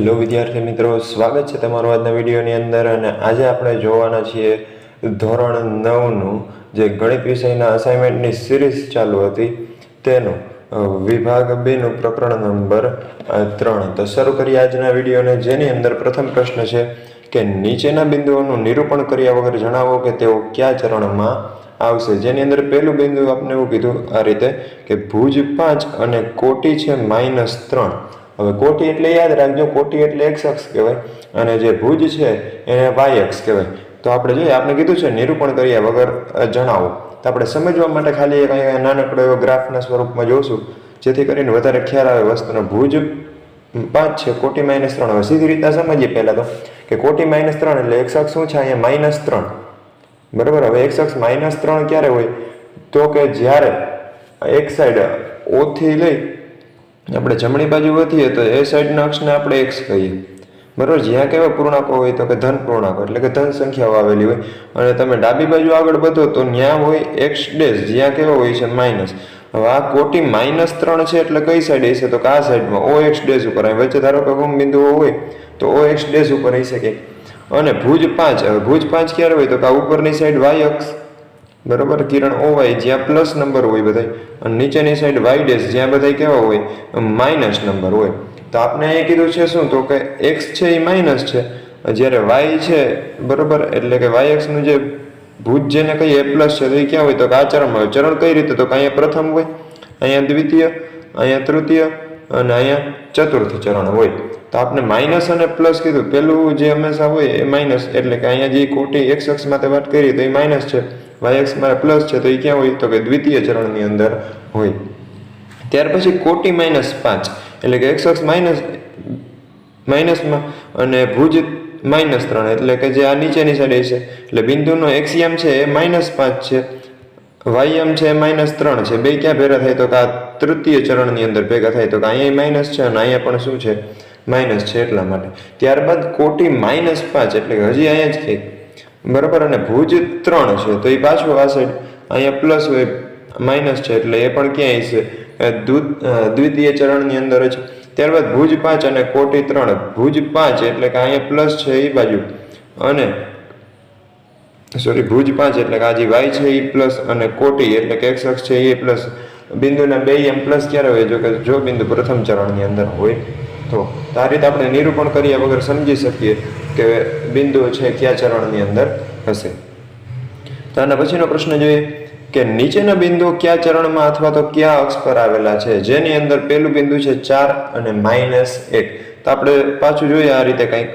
Hello વિદ્યાર્થી મિત્રો, સ્વાગત છે તમારું આજના વિડીયોની અંદર અને આજે આપણે જોવાના છીએ ધોરણ નવનું જે ગણિત વિષયના અસાઇનમેન્ટની સિરીઝ ચાલુ હતી. તેનું વિભાગ બેનું પ્રકરણ નંબર ત્રણ. તો શરૂ કરીએ આજના વિડીયોને, જેની અંદર પ્રથમ પ્રશ્ન છે કે નીચેના બિંદુઓનું નિરૂપણ કર્યા વગર જણાવો કે તેઓ કયા ચરણમાં આવશે. જેની અંદર પહેલું બિંદુ આપણે એવું કીધું આ રીતે કે ભુજ પાંચ અને કોટી છે માઇનસ ત્રણ. હવે કોટી એટલે યાદ રાખજો, કોટી એટલે એક્સ અક્ષ કહેવાય, અને જે ભુજ છે એને વાય અક્ષ કહેવાય. તો આપણે જોઈએ, આપણે કીધું છે, નિરૂપણ કર્યા વગર જણાવો. તો આપણે સમજવા માટે ખાલી એક અહીંયા નાનકડો એવો ગ્રાફના સ્વરૂપમાં જોશું, જેથી કરીને વધારે ખ્યાલ આવે વસ્તુનો. ભુજ પાંચ છે, કોટી માઇનસ ત્રણ. હવે સીધી રીતના સમજીએ પહેલાં તો, કે કોટી માઇનસ ત્રણ એટલે એક્સ અક્ષ શું છે? અહીંયા માઇનસ ત્રણ. બરાબર? હવે એક્સ અક્ષ માઇનસ ત્રણ ક્યારે હોય? તો કે જ્યારે એક સાઈડ ઓથી લઈ આપણે જમણી બાજુ વધીએ તો એ સાઈડના અક્ષને આપણે એક્સ કહીએ. બરાબર? જ્યાં કેવા પૂર્ણાંકો હોય તો કે ધન પૂર્ણાંકો, એટલે કે ધન સંખ્યાઓ આવેલી હોય. અને તમે ડાબી બાજુ આગળ વધો તો ત્યાં હોય એક્સ ડેશ, જ્યાં કેવો હોય છે માઇનસ હવે આ કોટી માઇનસ ત્રણ છે એટલે કઈ સાઈડ હશે? તો કે આ સાઈડમાં ઓ એક્સ ડેશ ઉપર. આવે વચ્ચે ધારો કે ગુમ બિંદુઓ હોય, તો ઓ એક્સ ડેશ ઉપર રહી શકે. અને ભુજ પાંચ, હવે ભુજ પાંચ ક્યારે હોય? તો કે આ ઉપરની સાઈડ વાય અક્ષ. બરોબર? કિરણ ઓ વાય જ્યાં પ્લસ નંબર હોય બધા અને નીચેની સાઈડ વાય ડેશ જ્યાં બધા કેવા હોય માઇનસ નંબર હોય. તો આપણે અહીં કીધું છે શું? તો કે એક્સ છે એ માઇનસ છે. જ્યારે વાય છે, બરોબર? એટલે કે વાય એક્સનું જે ભુજ જેને કહીએ, એ પ્લસ છે. તો એ ક્યાં હોય? તો કે આ ચરણમાં હોય. ચરણ કઈ રીતે? તો કે અહીંયા પ્રથમ હોય, અહીંયા દ્વિતીય, અહીંયા તૃતીય અને અહીંયા ચતુર્થ ચરણ હોય. તો આપણે માઇનસ અને પ્લસ કીધું. પેલું જે હંમેશા હોય એ માઇનસ એટલે કે અહીંયા જે કોટી એક્સ અક્ષ માટે વાત કરી, તો એ માઇનસ છે. વાય એક્સ મારે પ્લસ છે, તો એ ક્યાં હોય? તો કે દ્વિતીય ચરણની અંદર હોય. ત્યાર પછી કોટી માઇનસ પાંચ, એટલે કે એક્સ અક્ષ માઇનસ માઇનસમાં અને ભુજ માઇનસ ત્રણ, એટલે કે જે આ નીચેની સાઈડ છે. એટલે બિંદુનો એક્સિયમ છે, એ માઇનસ પાંચ છે. વાયમ છે, એ માઇનસ ત્રણ છે. બે ક્યાં ભેગા થાય? તો કે આ તૃતીય ચરણની અંદર ભેગા થાય. તો કે અહીંયા માઇનસ છે અને અહીંયા પણ શું છે? માઇનસ છે એટલા માટે. ત્યારબાદ કોટી માઇનસ પાંચ, એટલે કે હજી અહીંયા જ કંઈક બરાબર, અને ભુજ ત્રણ છે, તો એ પાછું આ સાઈડ અહીંયા પ્લસ હોય માઇનસ છે, એટલે એ પણ ક્યાંય છે. દ્વિતીય ચરણની અંદર જ. ત્યારબાદ ભુજ પાંચ અને કોટી ત્રણ. ભુજ પાંચ એટલે કે અહીંયા પ્લસ છે એ બાજુ. અને સોરી ભુજ પાંચ એટલે કે આ જે વાય છે એ પ્લસ અને કોટી એટલે કે એક્સ અક્ષ છે એ પ્લસ બિંદુના બે એમ પ્લસ ક્યારે હોય? જો કે, જો બિંદુ પ્રથમ ચરણની અંદર હોય. તો આ રીતે આપણે નિરૂપણ કર્યા વગર સમજી શકીએ કે બિંદુ છે કયા ચરણની અંદર હશે. તો આના પછીનો પ્રશ્ન જોઈએ કે નીચેના બિંદુઓ કયા ચરણમાં અથવા તો કયા અક્ષ પર આવેલા છે? જેની અંદર પહેલું બિંદુ છે ચાર અને માઇનસ એક. તો આપણે પાછું જોઈએ આ રીતે કંઈક.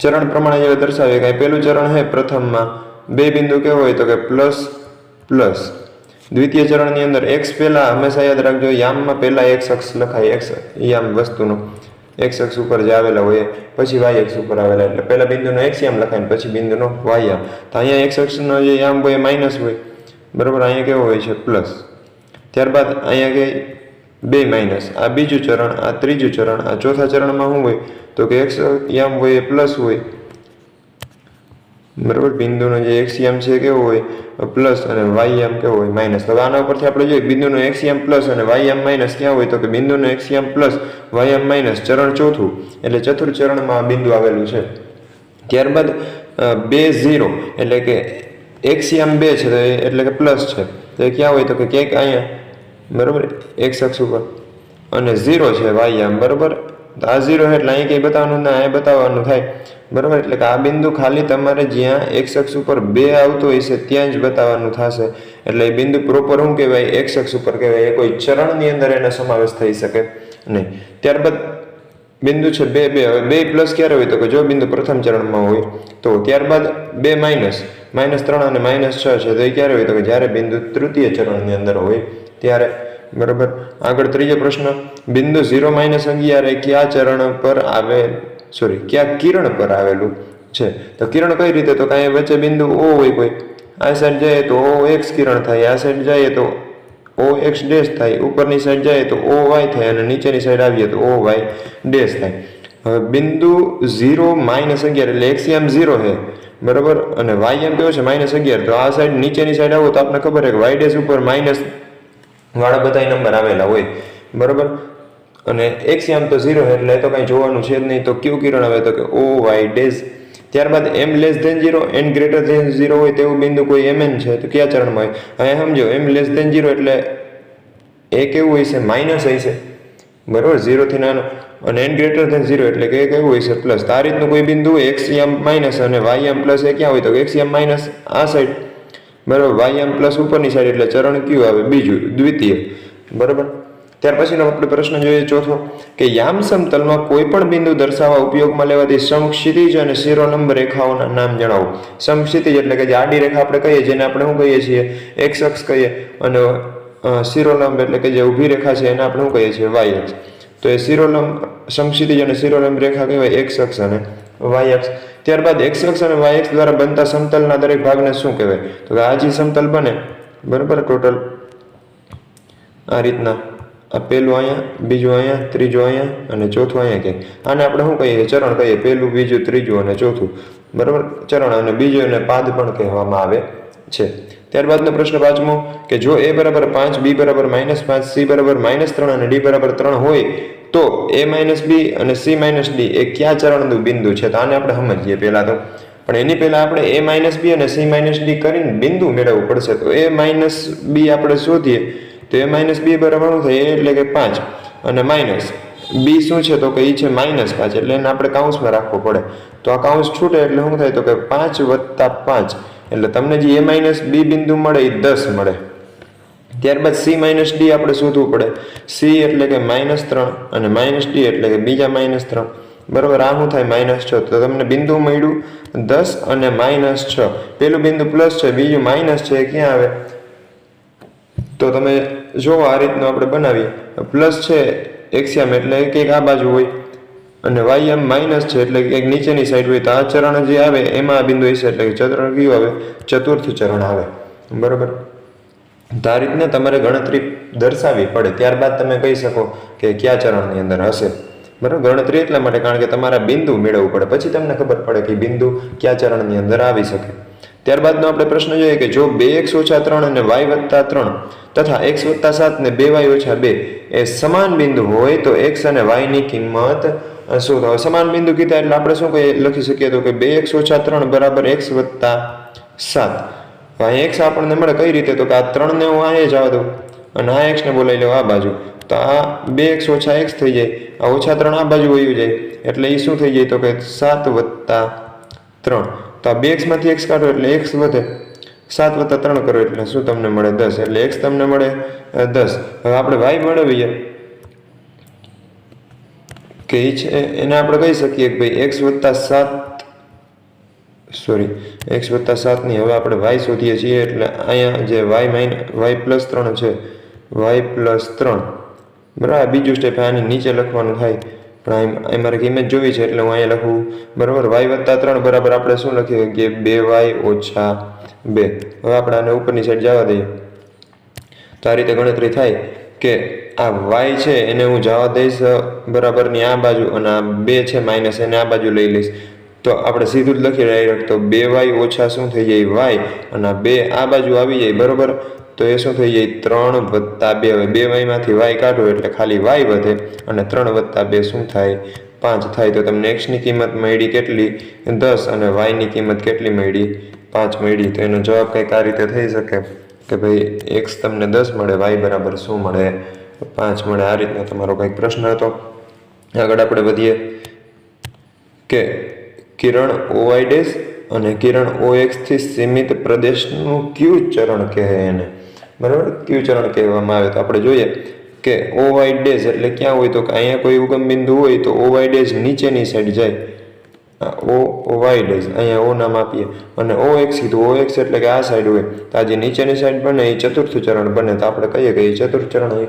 ચરણ પ્રમાણે જે દર્શાવીએ કાંઈ પહેલું ચરણ છે પ્રથમમાં. બે બિંદુ કેવો હોય તો કે પ્લસ પ્લસ. દ્વિતીય ચરણની અંદર એક્સ પહેલા હંમેશા યાદ રાખજો, યામમાં પહેલા એક્સ અક્ષ લખાય એક્સ યામ વસ્તુનો. એક્સ અક્ષ ઉપર જે આવેલા હોય પછી વાય એક્સ ઉપર આવેલા એટલે પહેલા બિંદુનો એક્સ યામ લખાય પછી બિંદુનો વાય તો અહીંયા એક્સ અક્ષનો જે યામ હોય માઇનસ હોય. બરાબર? અહીંયા કેવો હોય છે? પ્લસ ત્યારબાદ અહીંયા કે બે માઇનસ આ બીજું ચરણ, આ ત્રીજું ચરણ, આ ચોથા ચરણમાં શું હોય? તો કે એક્સ યામ હોય એ પ્લસ હોય. બરાબર? બિંદુનો જે એક્સિયમ છે કેવો હોય? પ્લસ અને વાયમ કેવો હોય? માઇનસ હવે આના ઉપરથી આપણે જોઈએ, બિંદુનો એક્સિયમ પ્લસ અને વાયમ માઇનસ ક્યાં હોય? તો કે બિંદુનો એક્સિયમ પ્લસ વાયમ માઇનસ ચરણ ચોથું. એટલે ચતુર્થ ચરણમાં આ બિંદુ આવેલું છે. ત્યારબાદ બે ઝીરો એટલે કે એક્સિયમ બે છે, તો એટલે કે પ્લસ છે. તો એ ક્યાં હોય? તો કે ક્યાંક અહીંયા. બરાબર? એક્સ અક્ષ ઉપર. અને ઝીરો છે વાયમ બરાબર? તો આ ઝીરો એટલે અહીં કંઈ બતાવવાનું ના, અહીં બતાવવાનું થાય. બરાબર? એટલે કે આ બિંદુ ખાલી તમારે જ્યાં એક્સ અક્ષ ઉપર બે આવતો છે, ત્યાં જ બતાવવાનું થશે. એટલે એ બિંદુ પ્રોપર શું કહેવાય? એક્સ અક્ષ ઉપર કહેવાય. એ કોઈ ચરણની અંદર એનો સમાવેશ થઈ શકે નહીં. ત્યારબાદ બિંદુ છે બે બે. હવે બે પ્લસ ક્યારે હોય તો કે જો બિંદુ પ્રથમ ચરણમાં હોય, તો ત્યારબાદ બે માઇનસ માઇનસ ત્રણ અને માઇનસ છ છે. તો એ ક્યારે હોય તો કે જ્યારે બિંદુ તૃતીય ચરણની અંદર હોય, ત્યારે બરાબર? આગળ ત્રીજો પ્રશ્ન. બિંદુ ઝીરો માઇનસ અગિયાર એ કયા ચરણ પર આવે સોરી કયા કિરણ પર આવેલું છે? તો કિરણ કઈ રીતે? તો કાંઈ વચ્ચે બિંદુ ઓ હોય કોઈ. આ સાઈડ જાય તો ઓ એક્સ કિરણ થાય, આ સાઈડ જાય તો ઓ એક્સ ડેશ થાય. ઉપરની સાઈડ જાય તો ઓ વાય થાય અને નીચેની સાઈડ આવીએ તો ઓ વાય ડેશ થાય. હવે બિંદુ ઝીરો માઇનસ અગિયાર એટલે એક્સિયમ ઝીરો છે. બરાબર? અને વાય એમ કેવો છે? માઇનસ અગિયાર. તો આ સાઈડ નીચેની સાઈડ આવો તો આપણને ખબર છે કે વાય ડેશ ઉપર માઇનસ વાળા બધા નંબર આવેલા હોય. બરાબર? અને એક્સ આમ તો ઝીરો એટલે તો કાંઈ જોવાનું છે જ નહીં. તો ક્યુ કિરણ આવે તો કે ઓ વાય ડેઝ ત્યારબાદ M less than zero N greater than zero હોય તેવું બિંદુ કોઈ એમ એન છે, તો કયા ચરણમાં હોય? અહીંયા સમજો એમ લેસ ધેન ઝીરો એટલે એ કેવું હોય છે? માઇનસ હોય છે. બરાબર? ઝીરોથી નાનો. અને એન ગ્રેટર ધેન ઝીરો એટલે કે કેવું હોય છે? પ્લસ આ રીતનું કોઈ બિંદુ હોય એક્સ યામ માઇનસ અને વાય એમ પ્લસ એ ક્યાં હોય? તો એક્સ યામ માઇનસ આ સાઈડ બરાબર વાય એમ પ્લસ ઉપરની સાઈડ એટલે ચરણ કયું આવે? બીજું, દ્વિતીય. બરાબર? ત્યાર પછીનો આપણે પ્રશ્ન જોઈએ ચોથો, કે યામ સમતલમાં કોઈ પણ બિંદુ દર્શાવવા ઉપયોગમાં લેવાતી સમક્ષિતિજ અને શિરોલંબ રેખાઓના નામ જણાવો. સમક્ષિતિજ એટલે કે જે આડી રેખા આપણે કહીએ, જેને આપણે શું કહીએ છીએ? એક્સ અક્ષ કહીએ. અને શિરોલંબ એટલે કે જે ઊભી રેખા છે, એને આપણે શું કહીએ છીએ? વાય અક્ષ. તો એ શિરોલંબ સમક્ષિતિજ અને શિરોલંબ રેખા કહેવાય એક્સ અક્ષ અને વાય અક્ષ. ત્યારબાદ એક્સ અક્ષ અને વાય એક્સ દ્વારા બનતા સમતલના દરેક ભાગને શું કહેવાય? તો કે આ જે સમતલ બને, બરાબર? ટોટલ આ રીતના. આ પહેલું અહીંયા, બીજું અહીંયા, ત્રીજું અહીંયા અને ચોથું અહીંયા કે આને આપણે શું કહીએ? ચરણ કહીએ. પહેલું, બીજું, ત્રીજું અને ચોથું. બરાબર? ચરણ અને બીજું અને પાદ પણ કહેવામાં આવે છે. ત્યારબાદનો પ્રશ્ન પાંચમો, કે જો એ બરાબર પાંચ બી બરાબર માઇનસ પાંચ સી બરાબર માઇનસ ત્રણ અને ડી બરાબર ત્રણ હોય તો એ માઇનસ બી અને સી માઇનસ ડી એ કયા ચરણનું બિંદુ છે? તો આને આપણે સમજીએ પહેલાં તો. પણ એની પહેલાં આપણે એ માઇનસ બી અને સી માઇનસ ડી કરીને બિંદુ મેળવવું પડશે. તો એ માઇનસ બી આપણે શોધીએ, તો એ માઇનસ બી બરાબર શું થાય? એટલે કે પાંચ અને માઇનસ. બી શું છે? તો કે એ છે માઇનસ પાંચ, એટલે એને આપણે કાઉન્સમાં રાખવો પડે. તો આ કાઉન્સ છૂટે એટલે શું થાય? તો કે પાંચ વત્તા પાંચ. એટલે તમને જે એ માઇનસ બી બિંદુ મળે એ દસ મળે. ત્યારબાદ સી માઇનસ ડી આપણે શોધવું પડે. સી એટલે કે માઇનસ ત્રણ અને માઇનસ ડી એટલે કે બીજા માઇનસ ત્રણ. બરાબર? આ શું થાય? માઇનસ છ. તો તમને બિંદુ મળ્યું દસ અને માઇનસ છ. પેલું બિંદુ પ્લસ છે, બીજું માઇનસ છે. ક્યાં આવે? તો તમે જુઓ આ રીતનું આપણે બનાવીએ. પ્લસ છે એક્સિયામ એટલે કંઈક આ બાજુ હોય. અને વાય એમ માઇનસ છે એટલે કંઈક નીચેની સાઈડ હોય. તો આ ચરણ જે આવે, એમાં આ બિંદુ હશે એટલે કે ચરણ કયું આવે. ચતુર્થ ચરણ આવે. બરાબર? તો આ રીતના તમારે ગણતરી દર્શાવવી પડે. ત્યારબાદ તમે કહી શકો કે કયા ચરણની અંદર હશે. બરાબર? ગણતરી એટલા માટે કારણ કે તમારા બિંદુ મેળવવું પડે. પછી તમને ખબર પડે કે બિંદુ કયા ચરણની અંદર આવી શકે. ત્યારબાદનો આપણે પ્રશ્ન જોઈએ કે જો બે એક્સ ઓછા ત્રણ અને વાય વત્તા ત્રણ તથા એક્સ વત્તા સાત ને બે વાય ઓછા બે એ સમાન બિંદુ હોય તો એક્સ અને વાયની કિંમત શું થાય? સમાન બિંદુ કીધા એટલે આપણે શું કહીએ? લખી શકીએ તો કે બે એક્સ ઓછા ત્રણ બરાબર એક્સ વત્તા સાત. અહીં એક્સ આપણને મળે કઈ રીતે? તો કે આ ત્રણને હું જ જવા દઉં. અને આ એક્સને બોલાવી લઉં આ બાજુ. તો આ બે એક્સ ઓછા એક્સ થઈ જાય. આ ઓછા ત્રણ આ બાજુ વયું જાય. એટલે એ શું થઈ જાય? તો કે સાત વત્તા ત્રણ. તો આ બે એક્સમાંથી એક્સ કાઢો એટલે એક્સ વધે. સાત વત્તા ત્રણ કરો એટલે શું તમને મળે? દસ. એટલે એક્સ તમને મળે દસ. હવે આપણે વાય મેળવીએ. કે એ છે, એને આપણે કહી શકીએ કે ભાઈ એક્સ વત્તા સાત સોરી એક્સ વત્તા સાતની હવે આપણે વાય શોધીએ છીએ એટલે અહીંયા જે વાય માઇન વાય પ્લસ ત્રણ છે. વાય પ્લસ ત્રણ. બરાબર બીજું સ્ટેપ આની નીચે લખવાનું થાય. પણ અહીં મારે કિંમત જોવી છે એટલે હું અહીંયા લખું. બરાબર વાય વત્તા ત્રણ બરાબર આપણે શું લખીએ કે બે વાય ઓછા બે. હવે આપણે આને ઉપરની સાઈડ જવા દઈએ. તો આ રીતે ગણતરી થાય કે આ વાય છે એને હું જવા દઈશ બરાબરની આ બાજુ અને આ બે છે માઇનસ એને આ બાજુ લઈ લઈશ. તો આપણે સીધું જ લખી ડાયરેક્ટ તો બે વાય ઓછા શું થઈ જાય? વાય. અને બે આ બાજુ આવી જાય, બરાબર? તો એ શું થઈ જાય? ત્રણ વત્તા બે હવે બે વાયમાંથી વાય કાઢો એટલે ખાલી વાય વધે અને ત્રણ વત્તા બે શું થાય? પાંચ થાય. તો તમને એક્સની કિંમત મળી કેટલી? દસ. અને વાયની કિંમત કેટલી મળી? પાંચ મળી. તો એનો જવાબ કંઈક આ રીતે થઈ શકે કે ભાઈ એક્સ તમને દસ મળે વાય બરાબર શું મળે? પાંચ મળે. આ રીતનો તમારો કંઈક પ્રશ્ન હતો. આગળ આપણે વધીએ કે કિરણ ઓવાય અને કિરણ ઓએક્સથી એક્સથી સીમિત પ્રદેશનું ક્યુ ચરણ કહે એને. બરાબર? ક્યુ ચરણ કહેવામાં આવે. તો આપણે જોઈએ કે ઓ વાય ડેશ એટલે ક્યાં હોય? તો અહીંયા કોઈ ઉગમ બિંદુ હોય તો ઓ વાય નીચેની સાઈડ જાય. ઓ ઓ ડેઝ અહીંયા ઓ નામ આપીએ. અને ઓ એક્સ કીધું. ઓ એક્સ એટલે કે આ સાઈડ હોય. તો આ જે નીચેની સાઈડ બને એ ચતુર્થ ચરણ બને. તો આપણે કહીએ કે એ ચતુર્થ ચરણ હોય.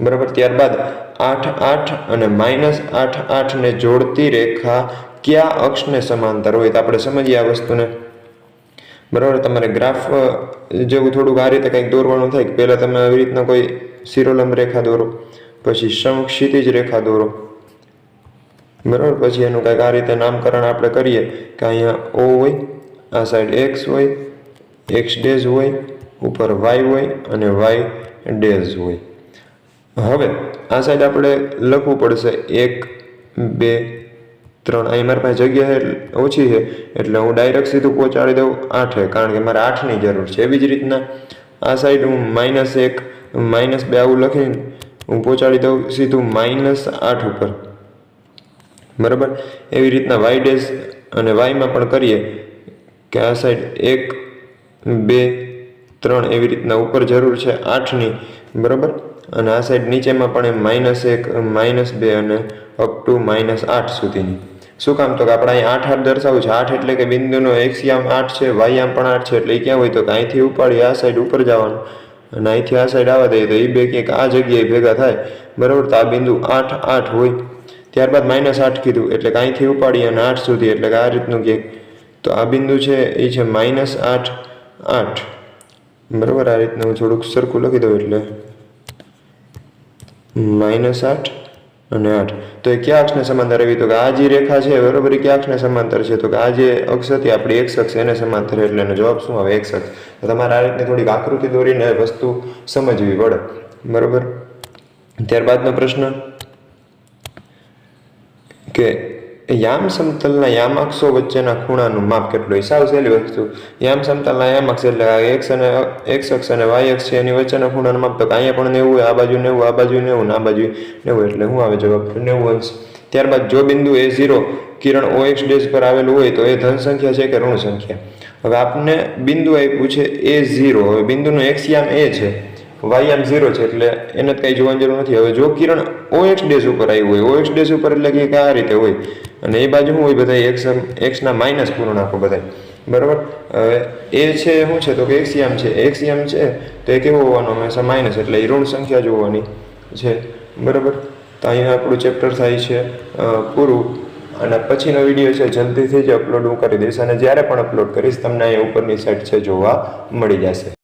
બરાબર? ત્યારબાદ આઠ આઠ અને માઇનસ આઠ આઠને જોડતી રેખા કયા અક્ષને સમાંતર હોય તો આપણે સમજીએ આ વસ્તુને. બરાબર, તમારે ગ્રાફ જેવું થોડુંક આ રીતે કંઈક દોરવાનું થાય કે પહેલાં તમે આવી રીતના કોઈ શિરોલંબ રેખા દોરો, પછી સમક્ષિતિજ રેખા દોરો. બરાબર, પછી એનું કંઈક આ રીતે નામકરણ આપણે કરીએ કે અહીંયા ઓ હોય, આ સાઈડ એક્સ હોય એક્સ ડેઝ હોય, ઉપર વાય હોય અને વાય ડેઝ હોય. હવે આ સાઈડ આપણે લખવું પડશે એક, બે ત્રણ. અહીં મારી પાસે જગ્યા ઓછી છે એટલે હું ડાયરેક્ટ સીધું પહોંચાડી દઉં આઠે, કારણ કે મારે આઠની જરૂર છે. એવી જ રીતના આ સાઈડ હું માઇનસ એક માઇનસ બે આવું લખીને હું પહોંચાડી દઉં સીધું માઇનસ આઠ ઉપર. બરાબર? એવી રીતના વાય ડેઝ અને વાયમાં પણ કરીએ કે આ સાઈડ એક, બે, ત્રણ એવી રીતના ઉપર જરૂર છે આઠની. બરાબર? અને આ સાઈડ નીચેમાં પણ માઇનસ એક માઇનસ બે અને અપ ટુ માઇનસ આઠ સુધીની. શું કામ? તો કે આપણે અહીં આઠ આઠ દર્શાવવું છે. આઠ એટલે કે બિંદુનો એક્સિયામ આઠ છે વાયામ પણ આઠ છે. એટલે એ ક્યાં હોય? તો કે અહીંથી ઉપાડી આ સાઈડ ઉપર જવાનું. અને અહીંથી આ સાઈડ આવવા દઈએ તો એ બે ક્યાંક આ જગ્યાએ ભેગા થાય. બરાબર? તો આ બિંદુ આઠ આઠ હોય. ત્યારબાદ માઇનસ આઠ કીધું. એટલે કે અહીંથી ઉપાડી અને આઠ સુધી. એટલે કે આ રીતનું ક્યાંક તો આ બિંદુ છે એ છે માઇનસ આઠ આઠ. બરાબર? આ રીતનું થોડુંક સરખું લખી દઉં એટલે. માઇનસ આઠ અને આઠ. તો એ કયા અક્ષને સમાંતર આવી? તો કે આ જે રેખા છે બરાબર એ કયા અક્ષને સમાંતર છે? તો કે આ જે અક્ષ હતી, આપણી એક્સ અક્ષ, એને સમાંતર એટલે એનો જવાબ શું આવે? એક્સ અક્ષ. તો તમારે આ રીતની થોડીક આકૃતિ દોરીને વસ્તુ સમજવી પડે બરાબર? ત્યારબાદનો પ્રશ્ન કે યામ સમતલના યામાક્ષો વચ્ચેના ખૂણાનું માપ કેટલું? હોય સાવ સહેલી વસ્તુ. યામ સમતલના યામાક્ષ એટલે એક્સ અને એક્સ અક્ષ અને વાય અક્ષ છે, એની વચ્ચેના ખૂણાનું માપ. તો કાંઈ પણ નેવું આ બાજુ નેવું, આ બાજુ નેવું આ બાજુ નેવું એટલે શું આવે જવાબ? નેવું અંશ. ત્યારબાદ જો બિંદુ એ ઝીરો કિરણ ઓ એક્સ ડેશ પર આવેલું હોય, તો એ ધન સંખ્યા છે કે ઋણ સંખ્યા? હવે આપને બિંદુ આપ્યું છે એ ઝીરો હવે બિંદુનું એક્સ યામ એ છે. વાય આમ ઝીરો છે એટલે એને કંઈ જોવાની જરૂર નથી. હવે જો કિરણ ઓ એક્સ ડેશ ઉપર આવ્યું હોય ઓ એક્સ ડેશ ઉપર એટલે કે આ રીતે હોય. અને એ બાજુ શું હોય બધા એક્સ એક્સના માઇનસ પૂર્ણાંકો બધા બરાબર? હવે એ છે શું છે? તો કે એક્સિયામ છે. એક્સિયામ છે, તો એ કેવો હોવાનો? હંમેશા માઇનસ એટલે એ ઋણ સંખ્યા જોવાની છે. બરાબર? તો અહીંયા આપણું ચેપ્ટર થાય છે પૂરું. અને પછીનો વીડિયો છે, જલ્દીથી જ અપલોડ હું કરી દઈશ. અને જ્યારે પણ અપલોડ કરીશ, તમને અહીંયા ઉપરની સાઈડ છે, જોવા મળી જશે.